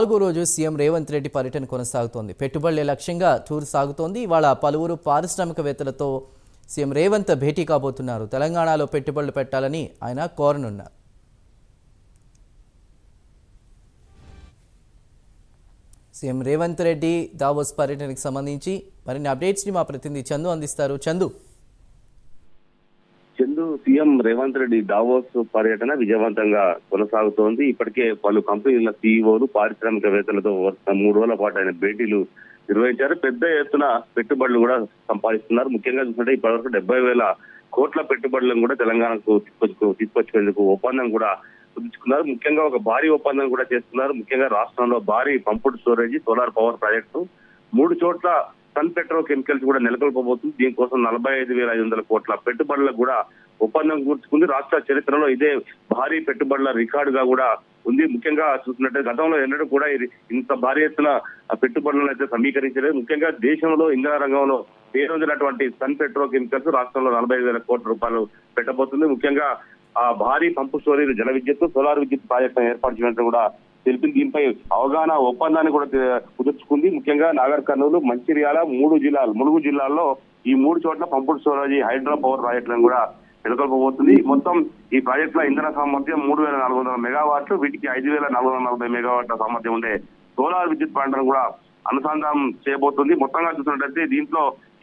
నాలుగో రోజు సీఎం రేవంత్ రెడ్డి పర్యటన కొనసాగుతోంది. పెట్టుబడులే లక్ష్యంగా టూర్ సాగుతోంది. ఇవాళ పలువురు పారిశ్రామికవేత్తలతో సీఎం రేవంత్ భేటీ కాబోతున్నారు. తెలంగాణలో పెట్టుబడులు పెట్టాలని ఆయన కోరనున్నారు. సీఎం రేవంత్ రెడ్డి దావోస్ పర్యటనకు సంబంధించి మరిన్ని అప్డేట్స్ని మా ప్రతినిధి చందు అందిస్తారు. చందు. చందు సీఎం రేవంత్ రెడ్డి దావోస్ పర్యటన విజయవంతంగా కొనసాగుతోంది. ఇప్పటికే పలు కంపెనీల సీఈఓలు పారిశ్రామికవేత్తలతో మూడు రోజుల పాటు ఆయన భేటీలు నిర్వహించారు. పెద్ద ఎత్తున పెట్టుబడులు కూడా సంపాదిస్తున్నారు. ముఖ్యంగా చూస్తుంటే ఇప్పటివరకు డెబ్బై వేల కోట్ల పెట్టుబడులను కూడా తెలంగాణకు తీసుకొచ్చు తీసుకొచ్చేందుకు ఒప్పందం కూడా కుదుర్చుకున్నారు. ముఖ్యంగా ఒక భారీ ఒప్పందం కూడా చేస్తున్నారు. ముఖ్యంగా రాష్ట్రంలో భారీ pumped storage solar power project. మూడు చోట్ల సన్ పెట్రో కెమికల్స్ కూడా నెలకొల్పబోతుంది. దీనికోసం నలభై ఐదు వేల ఐదు వందల కోట్ల పెట్టుబడులకు కూడా ఒప్పందం కూర్చుకుంది రాష్ట్ర చరిత్రలో ఇదే భారీ పెట్టుబడుల రికార్డుగా కూడా ఉంది. ముఖ్యంగా చూసినట్టు గతంలో ఎన్నడూ కూడా ఇది ఇంత భారీ ఎత్తున పెట్టుబడులను అయితే సమీకరించలేదు. ముఖ్యంగా దేశంలో ఇంధన రంగంలో పేరొందినటువంటి సన్ పెట్రో కెమికల్స్ రాష్ట్రంలో నలభై ఐదు వేల కోట్ల రూపాయలు పెట్టబోతుంది. ముఖ్యంగా ఆ భారీ పంపు స్టోరేజ్ జల విద్యుత్ సోలార్ విద్యుత్ ప్రాజెక్టును ఏర్పాటు చేయడం కూడా తెలిపింది దీనిపై అవగాహన ఒప్పందాన్ని కూడా కుదుర్చుకుంది. ముఖ్యంగా నాగర్ కర్నూలు మంచిర్యాల మూడు జిల్లాలు ములుగు జిల్లాల్లో ఈ మూడు చోట్ల పంపుడు స్టోరేజీ హైడ్రో పవర్ ప్రాజెక్టులను కూడా నెలకొల్పబోతుంది. మొత్తం ఈ ప్రాజెక్టుల ఇంధన సామర్థ్యం మూడు వేల నాలుగు వందల మెగావాట్లు వీటికి ఐదు వేల నాలుగు వందల నలభై మెగావాట్ల సామర్థ్యం ఉండే సోలార్ విద్యుత్ ప్లాంట్లను కూడా అనుసంధానం చేయబోతుంది. మొత్తంగా చూసినట్లయితే దీంట్లో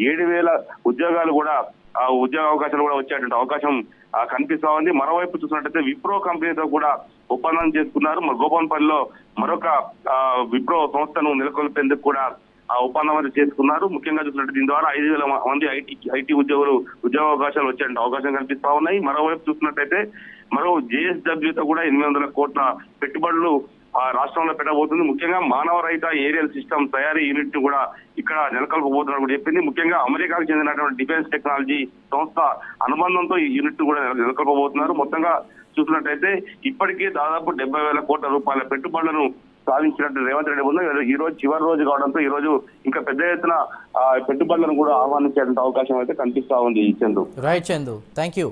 ఏడు వేల ఉద్యోగాలు కూడా ఆ ఉద్యోగ అవకాశాలు కూడా వచ్చేటువంటి అవకాశం కనిపిస్తా ఉంది. మరోవైపు చూసినట్లయితే విప్రో కంపెనీతో కూడా ఒప్పందం చేసుకున్నారు. మరి మరొక విప్రో సంస్థను నెలకొల్పేందుకు కూడా ఆ ఒప్పందం అయితే చేసుకున్నారు. ముఖ్యంగా చూసినట్టు దీని ద్వారా ఐదు వేల మంది ఐటీ ఐటీ ఉద్యోగులు ఉద్యోగ అవకాశాలు వచ్చే అవకాశం కనిపిస్తా ఉన్నాయి. మరోవైపు చూసినట్టయితే మరో జేఎస్డబ్ల్యూతో కూడా ఎనిమిది వందల కోట్ల పెట్టుబడులు రాష్ట్రంలో పెట్టబోతుంది. ముఖ్యంగా మానవ రహిత ఏరియల్ సిస్టమ్ తయారీ యూనిట్ను కూడా ఇక్కడ నెలకొల్పబోతున్నారు కూడా చెప్పింది. ముఖ్యంగా అమెరికాకు చెందినటువంటి డిఫెన్స్ టెక్నాలజీ సంస్థ అనుబంధంతో ఈ యూనిట్ కూడా నెలకొల్పబోతున్నారు. మొత్తంగా చూసినట్టయితే ఇప్పటికే దాదాపు డెబ్బై వేల కోట్ల రూపాయల పెట్టుబడులను సాధించినట్టు రేవంత్ రెడ్డి బృందం ఈ రోజు చివరి రోజు కావడంతో ఈ రోజు ఇంకా పెద్ద ఎత్తున పెట్టుబడులను కూడా ఆహ్వానించేటువంటి అవకాశం అయితే కనిపిస్తా ఉంది ఈ Chandu. Right Chandu thank you